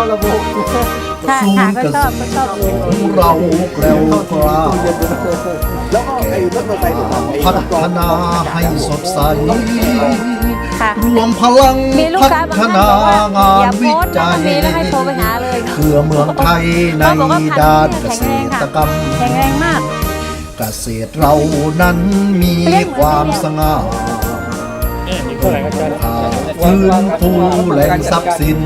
เข้าระบบเข้าระบบค่ะค่ะก็ชอบก็ชอบอยู่ของเราแกล้วกล้าแล้วก็ไอ้รถมอเตอร์ไซค์ที่ทำไอ้พัฒนาให้สดใสค่ะรวมพลังมีลูกพัค้าบางฒท่านนาบอกว่างาอนย่าโพวิสต์นะจัยมันมีแล้วให้โทรไปหาเลยเพื่อเมืองไทยในเขาบอกว่าพันธุ์ด้านเกแข็งษแรงค่ะตรกรรมแข็งแรงมากเกษตรเรานั้นมีความสง่า ฟื้นฟูแหล่งทรัพย์สิน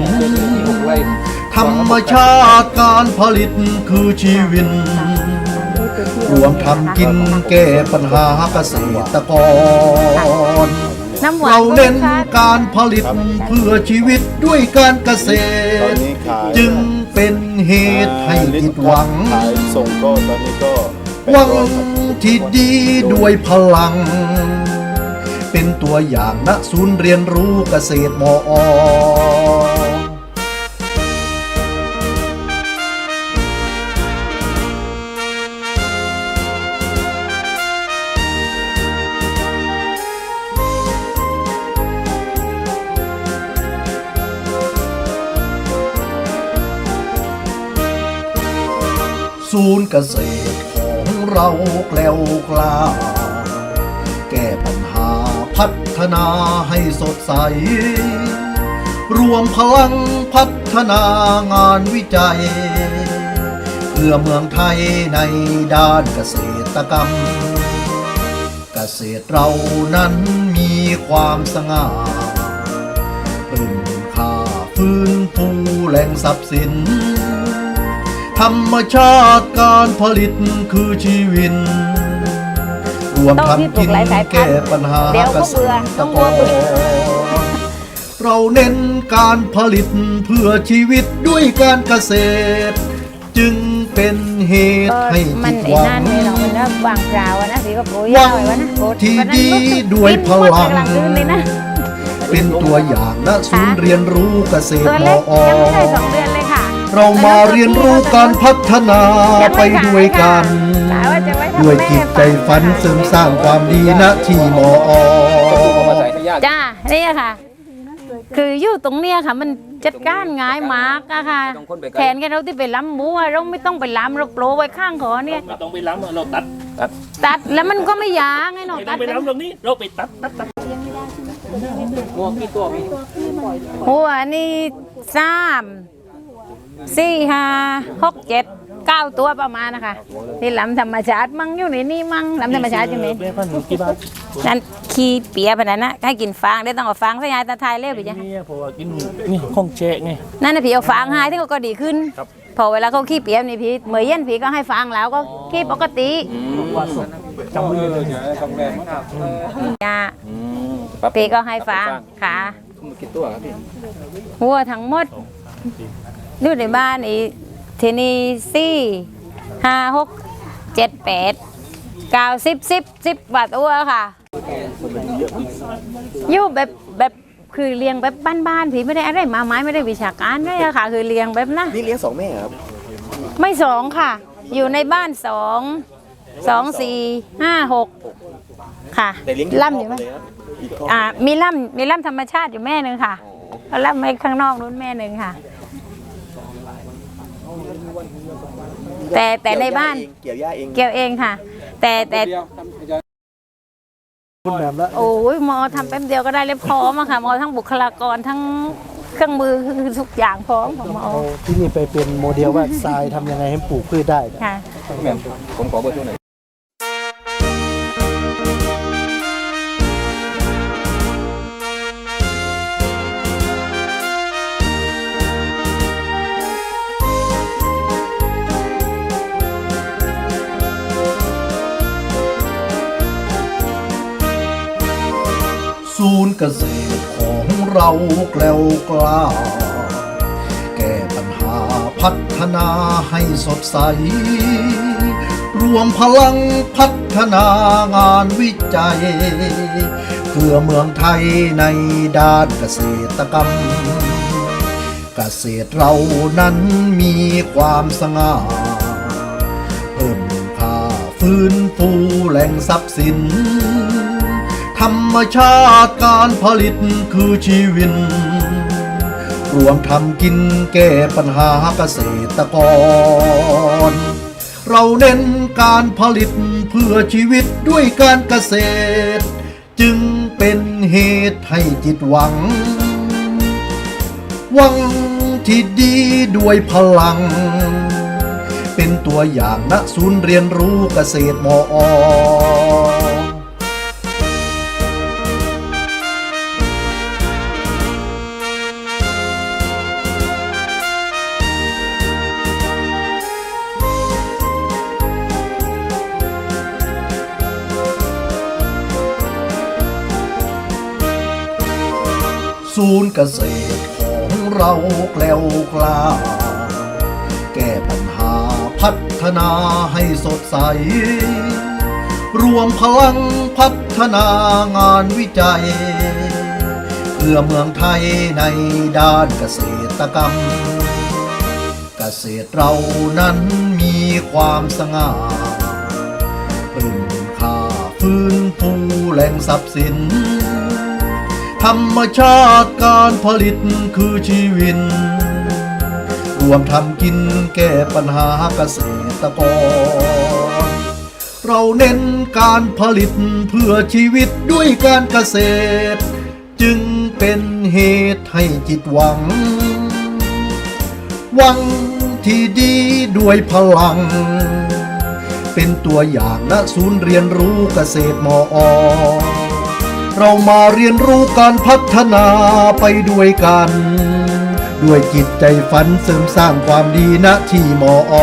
ธรรมชาติการผลิตคือชีวิตรวมทำกินแก้ปัญหาเกษตรกรน้ำหวานเราเน้นก็ลูค้การผลิตเพื่อชีวิตด้วยการเกษตอนตรนี้ขายจึงเป็นเหตุให้ผิดหวังขายส่งก็ตอนนี้ก็แปดหวังร้อยครับที่ดีด้วยพลัง เป็นตัวอย่างณศูนย์เรียนรู้เกษตรมอศูนย์เกษตรของเราแกล้วกล้าแก้ปัญหา พัฒนาให้สดใส รวมพลังพัฒนางานวิจัย เพื่อเมืองไทยในด้านเกษตรกรรม เกษตรเรานั้นมีความสง่าพึ่งค่าฟื้นฟูแหล่งทรัพย์สิน ธรรมชาติการผลิตคือชีวิต วมต้องที่ทำปลูกิกนหลายสายพันธุ์แก้ปัญหาเดี๋ยวเกก็ษเบื่อตต้รองกกลัวเบื่อรเราเน้นการผลิตเพื่อชีวิตด้วยการเกษตร จึงเป็นเหตุเออให้มัผินดไอ้หวันั่งนเลยเรามันนะวางเปล่าอะนะสีก็โปรยหวัยางวไว้วะนะโปรยที่วันนั้นดีรู้สึกด้วยกินพหมดลังกลางคืนเลยนะเป็นตัวอย่างณศูนย์เรียนรู้เกษตตัรวมเล็กอยังไม่ได้สองเดือนเลยค่ะเรามาเรียนรู้การพัฒนายังไปม่ขด้วยกันกะ ว่าจะไว้ทำด้วยแม่จิตใจฝันเสริมสร้างความดีณที่มอจ้าเนี่ยค่ะ คืออยู่ตรงเนี้ยค่ะ มันจัดการง่ายมากอะค่ะแทนแค่เราที่ไปล้ำหมูอะเราไม่ต้องไปล้ำเราโปรไว้ข้างขอเนี่ยเราต้องไปล้ำเราตัดตัดตัดแล้วมันก็ไม่ยางไงเนาะไม่ต้ตัอดงไปล้ำตรงนี้เราไปตัดตัดตัดหัวนี่สามสี่ห้าหกเจ็ด เก้าตัวประมาณนะคะที่ลำธรรมชาติมั่งอยู่ในนี่มั่งลำธรรมชาติใช่ไหมแม่พันธุ์กี่บาทนั่นขี้เปียพนันนะให้กินฟางได้ต้องเอาฟางใส่ยายตาไทยเร็วไปจ้ะนี่เพราะว่ากินนี่ข้องแช่ไงนั่นนะพี่เอาฟางให้ที่ก็ดีขึ้นครับพอเวลาเขาขี้เปียนี่พี่เมื่อเย็นพี่ก็ให้ฟางแล้วก็ขี้ปกติจำไว้เลยยาพี่ก็ให้ฟางค่ะหัวทั้งหมดอยู่ในบ้านอี ทีนี่สี่ห้าหกเจ็ดแปดเก้าสิบสิบสิบบาทตัวค่ะ อยู่แบบแบบคือเลี้ยงแบบบ้านๆพี่ไม่ได้อะไรมาไม้ไม่ได้วิชาการเลยอะค่ะ คือเลี้ยงแบบนะนี่เลี้ยงสองแม่ครับไม่สองค่ะ อยู่ในบ้านสองสองสี่ห้าหกค่ะแต่เลี้ยงล่ำอยู่ไหมเลยครับอีกครอบอ่ามีล่ำมีล่ำธรรมชาติอยู่แม่หนึ่งค่ะแล้วล่ำไว้ข้างนอกนู้นแม่หนึ่งค่ะ แต่แต่ในบ้าน เกี่ยวหญ้าเองเกี่ยวเองค่ะ แต่แต่คุณแบบละโอ้ยหมอทำแป๊บเดียวก็ได้เลยพร้อมอะค่ะหมอทั้งบุคลากรทั้งเครื่องมือคือทุกอย่างพร้อมของหมอเอาที่นี่ไปเป็นโมเดลว่าทรายทำยังไงให้ปลูกพืชได้ค่ะผมขอเบอร์โทรหน่อย ศูนย์เกษตรของเราแกล้วกล้า แก้ปัญหาพัฒนาให้สดใส รวมพลังพัฒนางานวิจัย เพื่อเมืองไทยในด้านเกษตรกรรม เกษตรเรานั้นมีความสง่าเพิ่มค่าฟื้นฟูแหล่งทรัพย์สิน รรมชาติการผลิตคือชีวิต รวมทำกินแก้ปัญหาเกษตรกร เราเน้นการผลิตเพื่อชีวิตด้วยการเกษตร จึงเป็นเหตุให้จิตหวัง หวังที่ดีด้วยพลัง เป็นตัวอย่างณศูนย์เรียนรู้เกษตรมอ ศูนย์เกษตรของเราแกล้วกล้า แก้ปัญหาพัฒนาให้สดใส รวมพลังพัฒนางานวิจัย เพื่อเมืองไทยในด้านเกษตรกรรม เกษตรเรานั้นมีความสง่าพึ่งค่าฟื้นฟูแหล่งทรัพย์สิน ธรรมชาติการผลิตคือชีวิตรวมทำกินแก้ปัญหาเกษตรกร เราเน้นการผลิตเพื่อชีวิตด้วยการเกษตร จึงเป็นเหตุให้จิตหวัง หวังที่ดีด้วยพลัง เป็นตัวอย่างณศูนย์เรียนรู้เกษตรมอ เรามาเรียนรู้การพัฒนาไปด้วยกัน ด้วยจิตใจฝันเสริมสร้างความดีณที่มอ